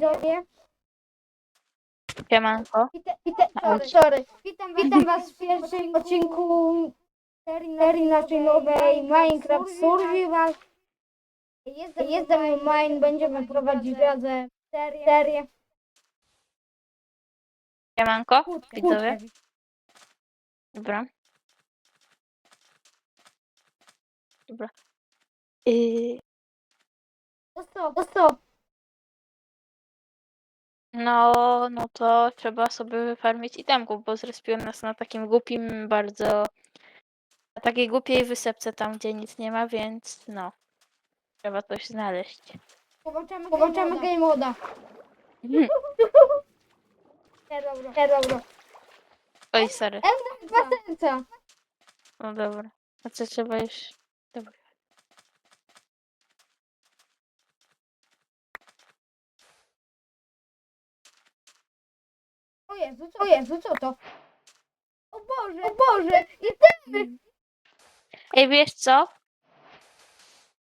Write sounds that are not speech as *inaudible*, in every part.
widzowie. Siemanko. Witam, witam, sorry, sorry. Witam, witam was w pierwszym odcinku serii naszej nowej Minecraft Survival. Jestem, jestem Mine, będziemy prowadzić razem serię. serię. Siemanko. Widzowie. Dobra. Dobra. Yy, To stop, to stop. No, no to trzeba sobie wyfarmić itemków, bo zrespiłem nas na takim głupim bardzo... Na takiej głupiej wysepce tam, gdzie nic nie ma, więc no. Trzeba coś znaleźć. Połączamy, Połączamy game moda. Mhm. *laughs* Nie, dobra, nie, dobra. Oj, sorry. Ej, dwa serca. No dobra. A co trzeba już... Dobra. O Jezu, co, o Jezu, co to? O Boże, o Boże, itemy. Ej, wiesz co?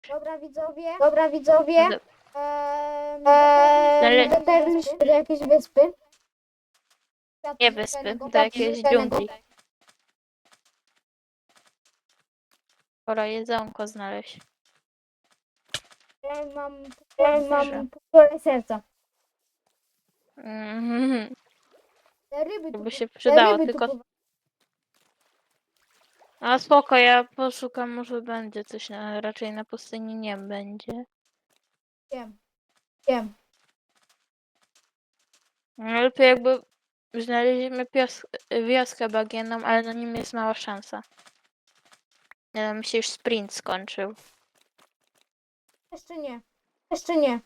Dobra widzowie, dobra widzowie. Do- Eee, Ale- dotarliśmy do jakiejś wyspy. Nie wyspy, do jakiejś dżungli. Pora jedzonko znaleźć. Ja mam, ja mam półtorej serca. Mhm. Te ryby tu, by się te przydało, ryby tylko... A spoko, ja poszukam, może będzie coś, na, raczej na pustyni nie będzie. wiem, wiem. No, Lepiej jakby znaleźliśmy pios- wioskę bagienną, ale na nim jest mała szansa. Nie wiem, mi się już sprint skończył. Jeszcze nie, jeszcze nie.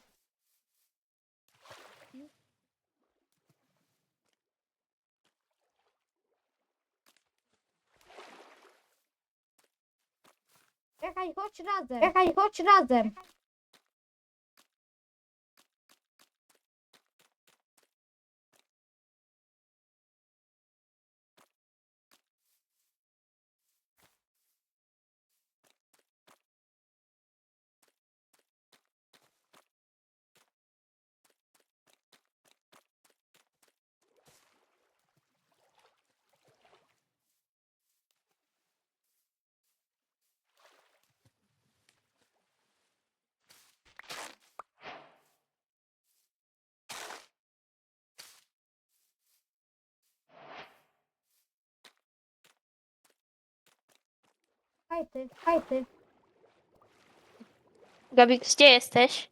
Czekaj, chodź razem. Czekaj, chodź razem. Haj ty, haj ty. Gabi, gdzie jesteś?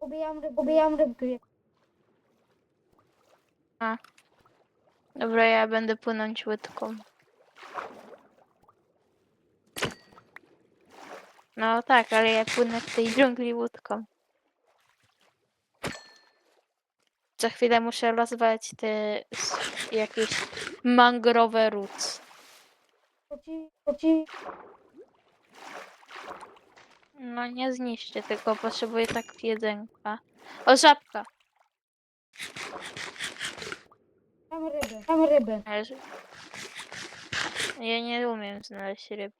Ubijam rybkę. Ubijam rybkę. Dobra, ja będę płynąć łódką. No tak, ale ja płynę w tej dżungli łódką. Za chwilę muszę rozwalać te s- jakieś mangrowe. To ci, to ci. No nie zniszczę, tylko potrzebuję tak jedzenka. O, żabka! Mam ryby. Mam ryby. Ja nie umiem znaleźć ryb.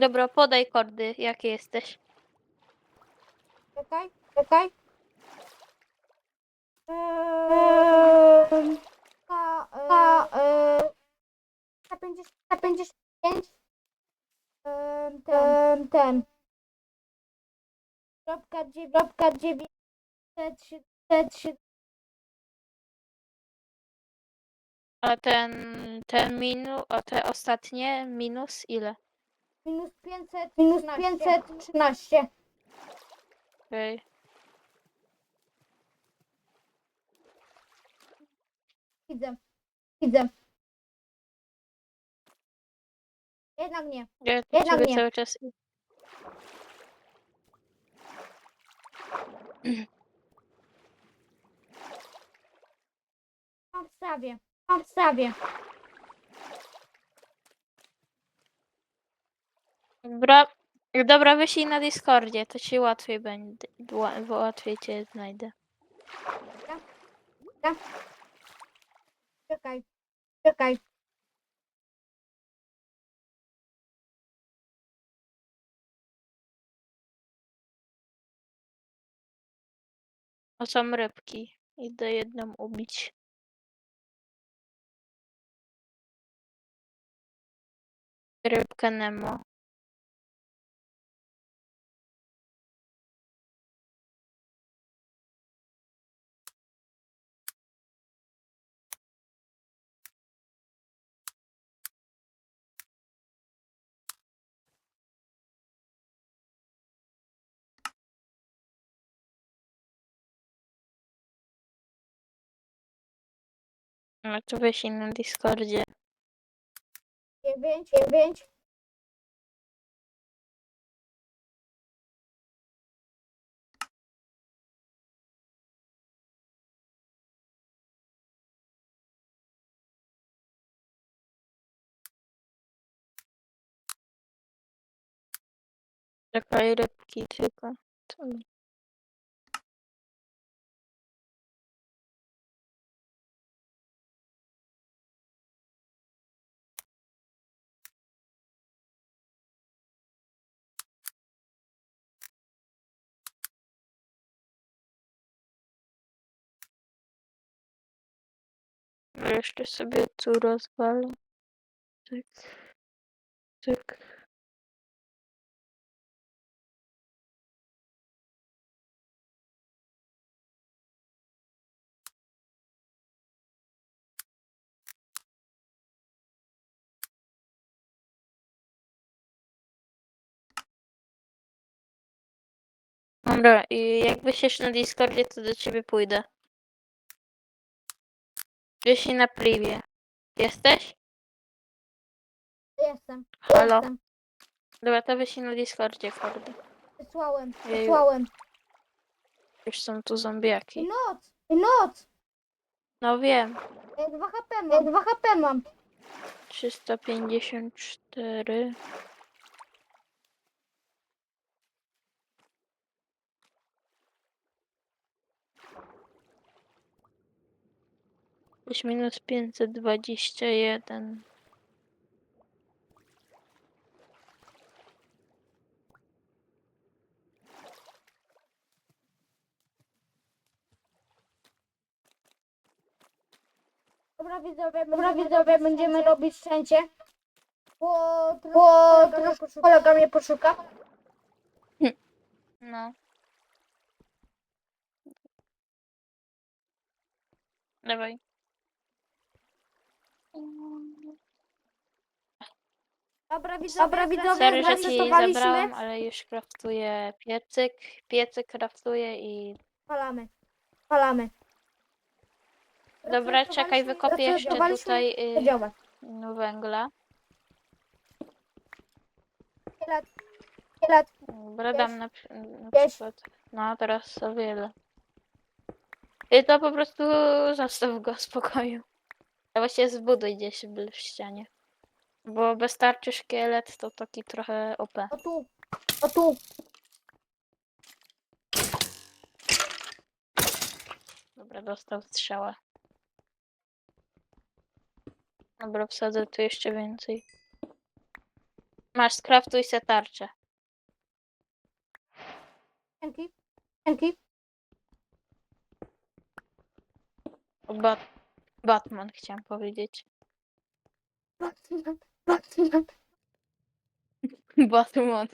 Dobra, podaj kordy, jakie jesteś. Czekaj, czekaj. Eee, K, K, eee, K50, K55. Eee, ten, ten. Kropka dziewięć, kropka dziewięć, set, siedem, set, siedem. A ten, ten minu, a te ostatnie minus ile? minus 500, minus 513. Okej. Widzę, widzę. Jednak nie. Ja Jednak ciebie nie. cały czas... *clears throat* W stawie. Dobra, dobra, wyślij na Discordzie, to ci łatwiej będzie, ła- łatwiej cię znajdę. Czekaj, czekaj. O, są rybki. Idę jedną ubić. Rybkę Nemo. Ale to wyślij na Discordzie. Dziewięć, dziewięć. Czekaj, rybki tylko. Jeszcze sobie tu rozwalę. Tyk. Tyk. Dobra, i jak wysiesz na Discordzie, to do ciebie pójdę. Wyślij na privie. Jesteś? Jestem. Halo? Jestem. Dobra, to wyślij na Discordzie, kurde. Wysłałem. Jeju. Wysłałem. Już są tu zombiaki. Noc. Noc. No wiem. Ja 2 HP mam. Ja 2 HP mam. 354. Plus minus 521. Dobra widzowie, Dobra, widzowie będziemy robić szczęście. Bo, bo troszkę kolega mnie poszuka. No. Dawaj. Dobra widzowie, Dobra, widzowie Sorry, że ci zabrałem, ale już craftuję piecyk. Piecyk craftuję i... Palamy. Palamy. Dobra, czekaj, wykopię jeszcze tutaj y, no, węgla. Szkielet. Szkielet. Dobra, dam na, przy- na Jest. przykład. No, teraz o wiele. I to po prostu zostaw go w spokoju. A właściwie zbuduj gdzieś w ścianie. Bo bez tarczy szkielet to taki trochę OP. O tu. O tu. Dobra, dostał strzała. Dobra, wsadzę tu jeszcze więcej. Masz, skraftuj se tarczę. Dzięki. Dzięki. Bat Batman chciałem powiedzieć. Batman. Batman. Batman.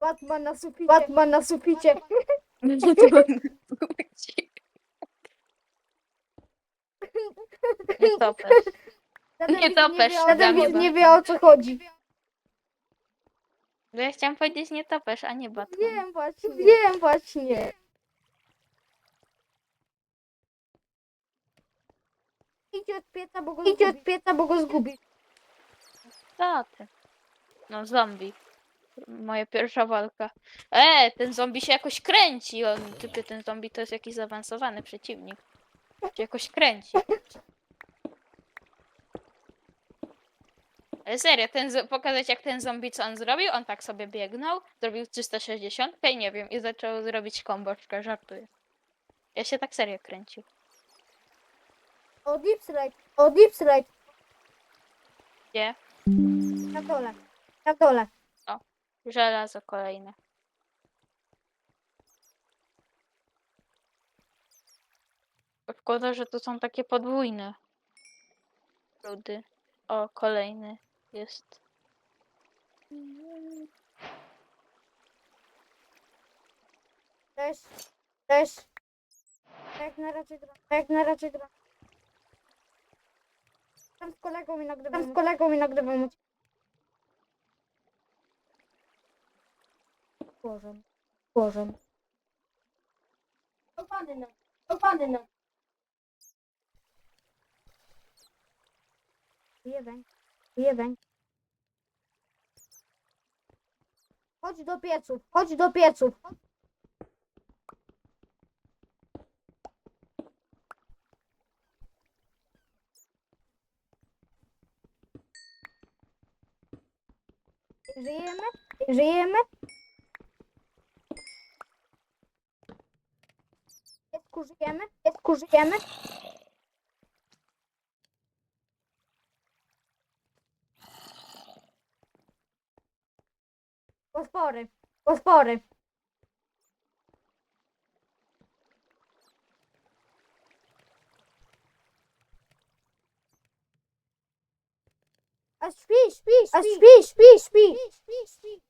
Batman na suficie. Batman na suficie. Nie topesz. Nie topesz. Widz nie wie o co chodzi. Bo ja chciałam powiedzieć nie topesz, a nie Batman. Wiem właśnie. Wiem właśnie. Idź od pieca, bo go Idź od pieca, bo go zgubi. Co ty? No zombie. Moja pierwsza walka. E, ten zombie się jakoś kręci. On, typie, ten zombie to jest jakiś zaawansowany przeciwnik. Się jakoś kręci. Ale serio, ten, pokazać jak ten zombie co on zrobił? On tak sobie biegnął, zrobił 360 i nie wiem, i zaczął zrobić komboczkę, żartuję. Ja się tak serio kręcił. O Deep Strike. O Deep Strike. Gdzie? Na dole. Na dole. Żelazo kolejne. Szkoda, że to są takie podwójne rudy. O, kolejny jest. Cześć. Cześć. Jak na razie gra. Jak na razie gra. Tam z kolegą i nagrywam. Tam z kolegą i nagrywam. Boże. Boże. Opany na. Opany na. Jebeń. Jebeń. Chodź do pieców. Chodź do pieców. Żyjemy? Żyjemy? Jest żyjemy? Potwory. Potwory. A śpi, śpi, śpi. A śpi, śpi, śpi. śpi, śpi. Em,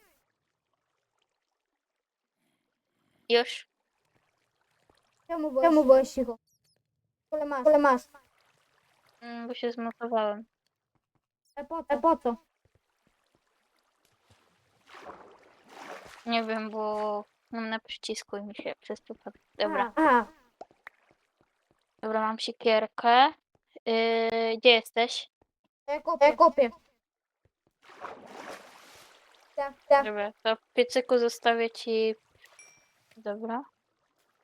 Już. Czemu byłeś, Czemu byłeś cicho? Kole masz. Kole masz. Mm, bo się zmotowałem. A po, A po co? Nie wiem, bo mam na przycisku i mi się przez to padło. Dobra. Aha. Dobra, mam siekierkę. Yy, gdzie jesteś? Ja kopię. Ja kopię. Tak, tak. Dobra, to w piecyku zostawię ci. Dobra.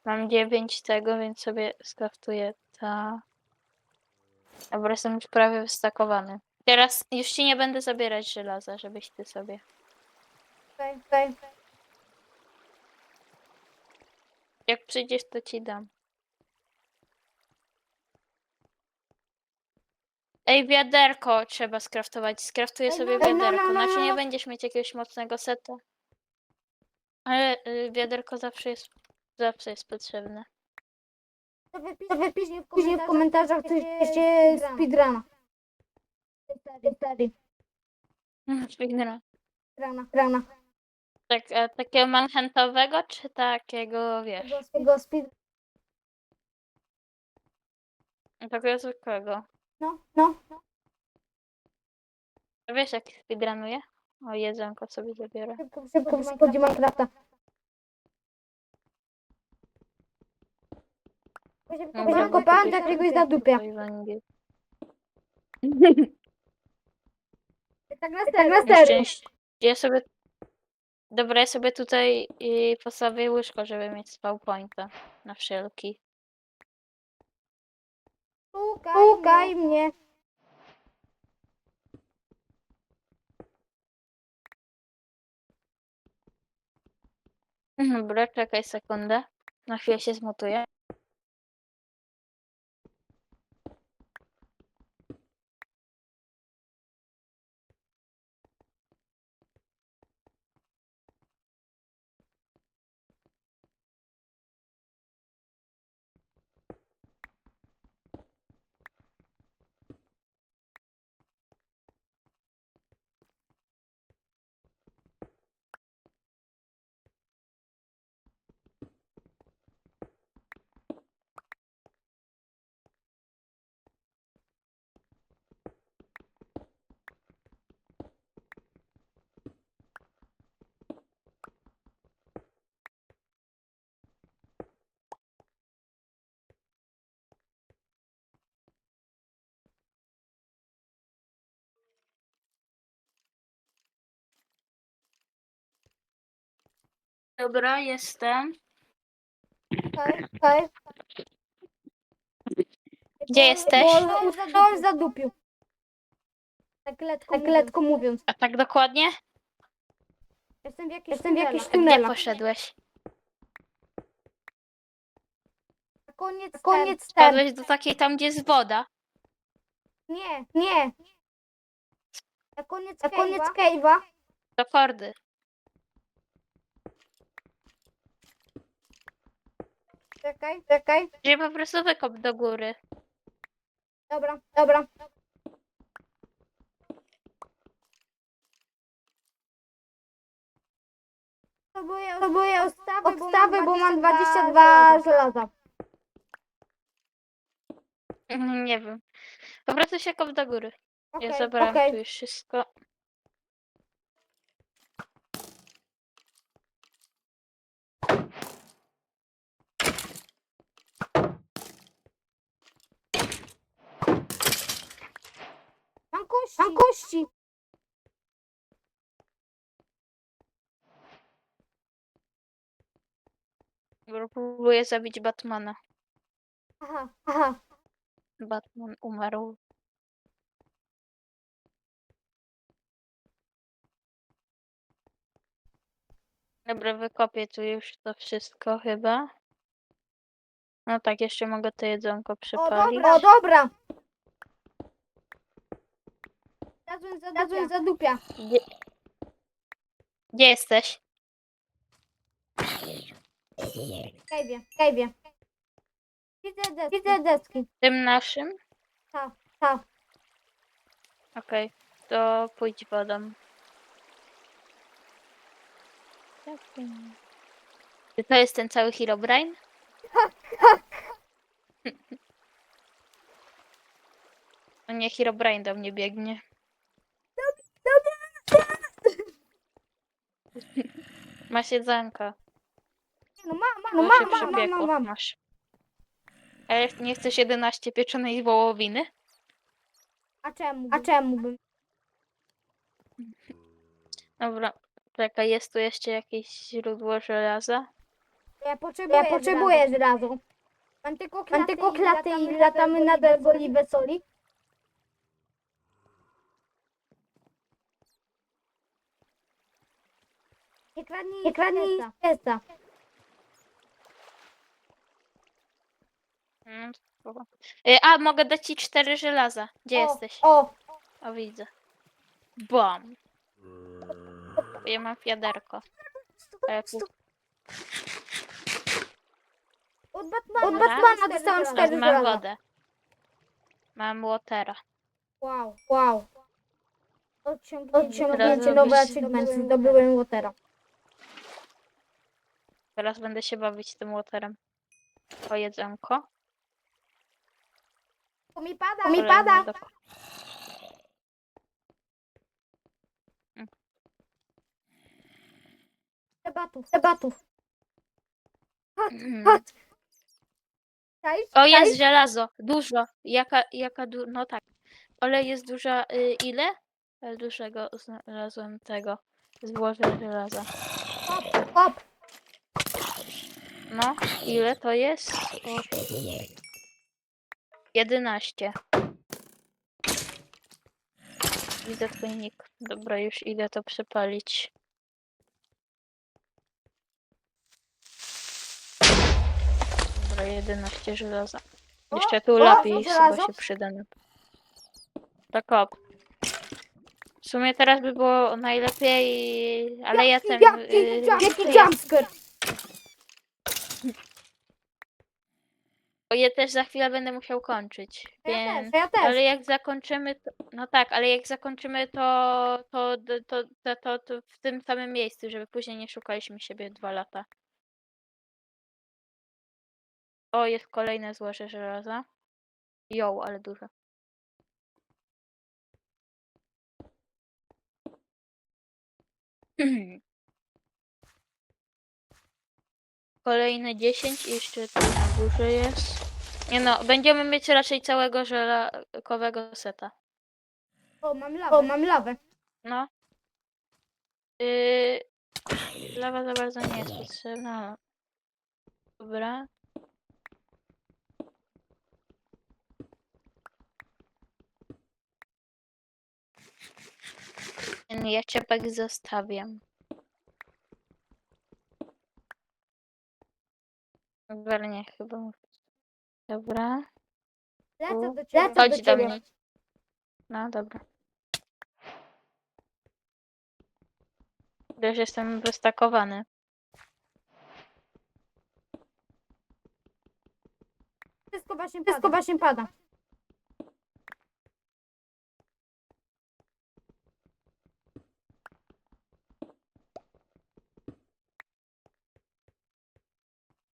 Mam 9 tego, więc sobie skraftuję ta. Dobra, jestem już prawie wystakowany. Teraz już ci nie będę zabierać żelaza, żebyś ty sobie. Okej, okej. Jak przyjdziesz, to ci dam. Ej, wiaderko trzeba skraftować. Skraftuję sobie no, no, wiaderko. no, Znaczy nie będziesz mieć jakiegoś mocnego seta. Ale y, wiaderko zawsze jest, zawsze jest potrzebne. To wypisz, to wypisz w później w komentarzach, co się speedruna. *laughs* Grana, grana. Tak, a takiego manhuntowego, czy takiego, wiesz, Tego, tego speed... takiego zwykłego? No, no. A Wiesz, jak speedrunuję? O, jedzonko sobie zabiorę. Szybko, szybko wchodzi Minecrafta. Szybko kopałem, *laughs* tak jakiegoś węgiel. Tak na. Tak na serio. Ja sobie... Dobra, ja sobie tutaj y, postawię łyżko, żeby mieć spawn pointa. Na wszelki. Szukaj mnie. Dobra, czekaj sekundę. Na chwilę się zmutuję. Dobra, jestem. Okej. Gdzie jesteś? Bo utknąłem za dupiu. Tak letko, tak letko mówiąc. A tak dokładnie? Jestem w jakichś Jestem w jakichś A gdzie tunelach. poszedłeś? Na koniec, na koniec ten. Wpadłeś do takiej tam, gdzie jest woda. Nie, nie. Na koniec, na koniec cave'a. Do kordy. Czekaj, czekaj. Gdzie po prostu wykop do góry. Dobra, dobra. Próbuję, próbuję ustawy, ustawy bo, mam 22 żelaza. Nie wiem. Po prostu się kop do góry. Okej, Ja zabrałem okej. tu już wszystko. Mam kości. Mam kości. Próbuję zabić Batmana. Aha, aha. Batman umarł. Dobra, wykopię tu już to wszystko chyba. No tak, jeszcze mogę to jedzonko O przypalić. dobra, o dobra. Zadzwoń za, Zadzwoń za dupia. Gdzie... Gdzie jesteś? Kajwie, kajwie. Widzę deski. Widzę deski. Tym naszym? Ta, ta. Okej, to pójdź wodą. Czy to jest ten cały Herobrine? *laughs* No nie, Herobrine do mnie biegnie. Masz jedzonko. No mam, mam, się mam, mam, mam, przepiekło. mam, mam. Masz. A jak nie chcesz 11 pieczonej wołowiny? A czemu? A czemu bym? Dobra, czekaj, jest tu jeszcze jakieś źródło żelaza? Ja potrzebuję, ja potrzebuję zrazu. Mam tylko klaty, mam tylko klaty i latamy na dergoli wesoli. Nie kradnij, nie kradnij. Mm, spoko. Y, A, mogę dać ci cztery żelaza. Gdzie o, jesteś? O, O, widzę. Bam. Ja mam wiaderko. E, pół- od Batmana, od. Batmana dostałam Teraz cztery mam żelaza. wodę. Mam watera. Wow, wow. Odciągnięcie, Odciągnięcie Teraz nowe robisz- achievementy, zdobyłem Watera. Teraz będę się bawić tym waterem. O jedzonko. To mi pada, to mi Kolejny pada. do- Debatów, debatów. Czaisz? O, jest żelazo. Dużo. Jaka, jaka du... No tak. Ale jest duża... Y, ile? Ale dużego znalazłem tego. Złoże żelaza. Hop, hop. No, ile to jest? O, 11. Widzę twój nick. Dobra, już idę to przepalić. Dobra, 11 żelaza. Jeszcze tu lapis chyba się przyda. Tak op. W sumie teraz by było najlepiej, ale ja ten... Jaki, y, jumpscare. Bo je też za chwilę będę musiał kończyć. Ja Więc... też, ja też. Ale jak zakończymy, to, no tak, ale jak zakończymy to, to, to, to, to, to, to w tym samym miejscu, żeby później nie szukaliśmy siebie dwa lata. O, jest kolejne złoże żelaza. Jo, ale duże. *clears throat* Kolejne 10 i jeszcze tu na górze jest. Nie no, będziemy mieć raczej całego żelakowego seta. O, mam lawę. O, mam lawę. No. Yy, Lawa za bardzo nie jest potrzebna. Dobra. Ten jaczepek zostawiam. Wernie chyba. muszę- Dobra. Lecę do ciebie. Chodź do do ciebie. mnie. No dobra. Już jestem wystakowany. Wszystko właśnie pada. Wszystko właśnie pada.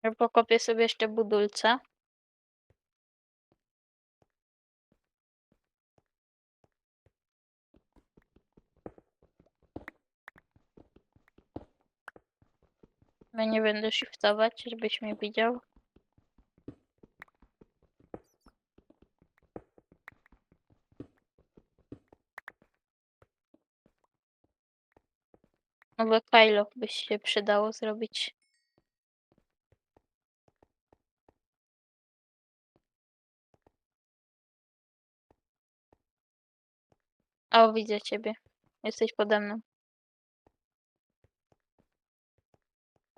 Ja Pokopię sobie jeszcze budulca. Ja nie będę shiftować, żebyś mnie widział. Nowy Kylo by się przydało zrobić. O, widzę ciebie. Jesteś pode mną.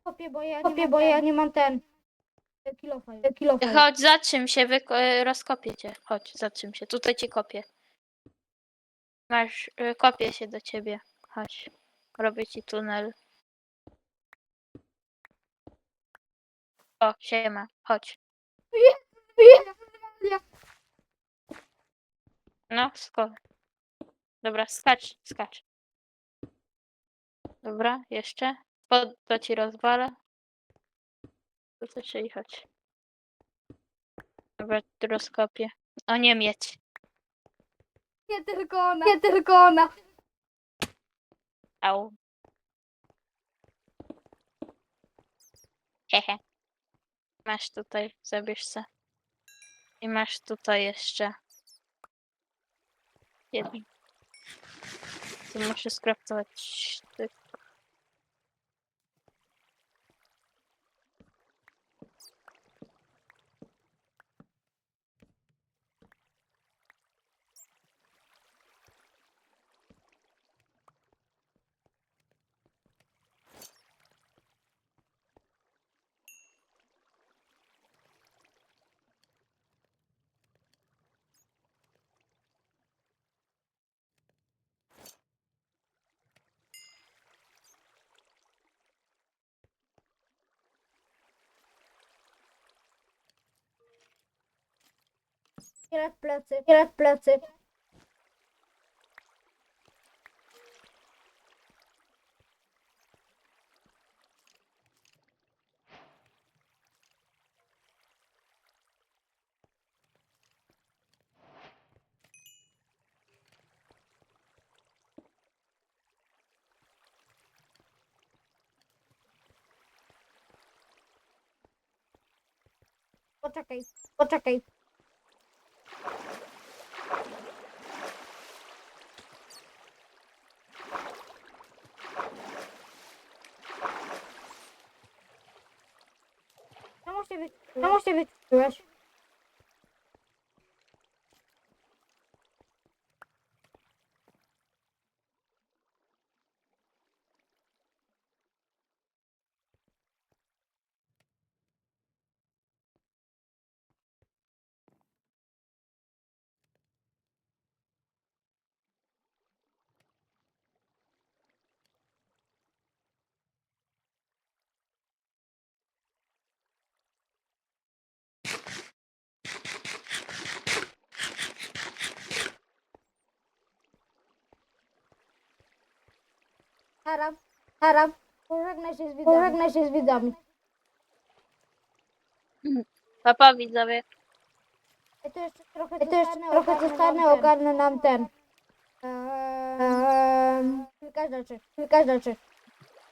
Kopię, bo ja Kopię, bo ja nie mam ten. Chodź, zatrzym się, wyko- e, rozkopię cię. Chodź, zatrzym się. Tutaj ci kopię. Masz, y, kopię się do ciebie. Chodź. Robię ci tunel. O, siema. Chodź. No, skocz. Dobra, skacz, skacz. Dobra, jeszcze. Pod to ci rozwalę. Tu też i chodź. Dobra, tu rozkopię. O, nie mieć. Nie tylko ona. Nie tylko ona. Au. Hehe. Masz tutaj, zabierz se. I masz tutaj jeszcze. Jeden. Tu muszę skraftować. ty- Kierat plecy. Kierat plecy. Poczekaj, poczekaj. Czemu się wy... Czemu się wyciąłeś? Haram, haram. Pożegnaj się z widzami. Pożegnaj się z widzami. Papa widzowie. Ja to jeszcze trochę, ja to jeszcze trochę zostanę, ogarnę nam ten. Eee, kilka rzeczy, kilka rzeczy.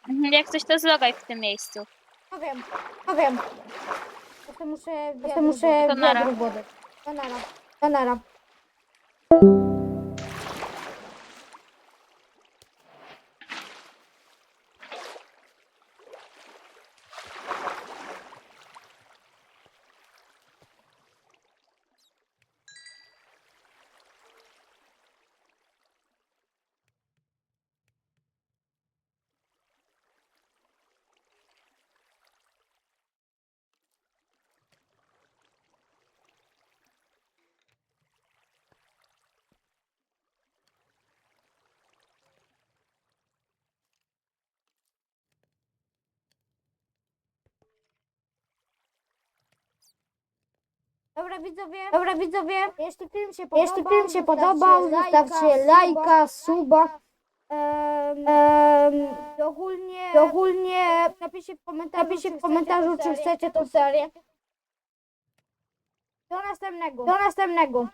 Mhm, Jak coś to zlogaj w tym miejscu. No wiem, no wiem. Ja to muszę, ja to muszę To nara. wiadro wody. To nara, to nara. Dobra widzowie, dobra widzowie, jeśli film się podobał, jeśli film się podobał zostawcie lajka, suba. Um, um, ogólnie, ogólnie napiszcie w komentarzu, napiszcie w komentarzu czy chcecie tą serię. Do następnego. Do następnego.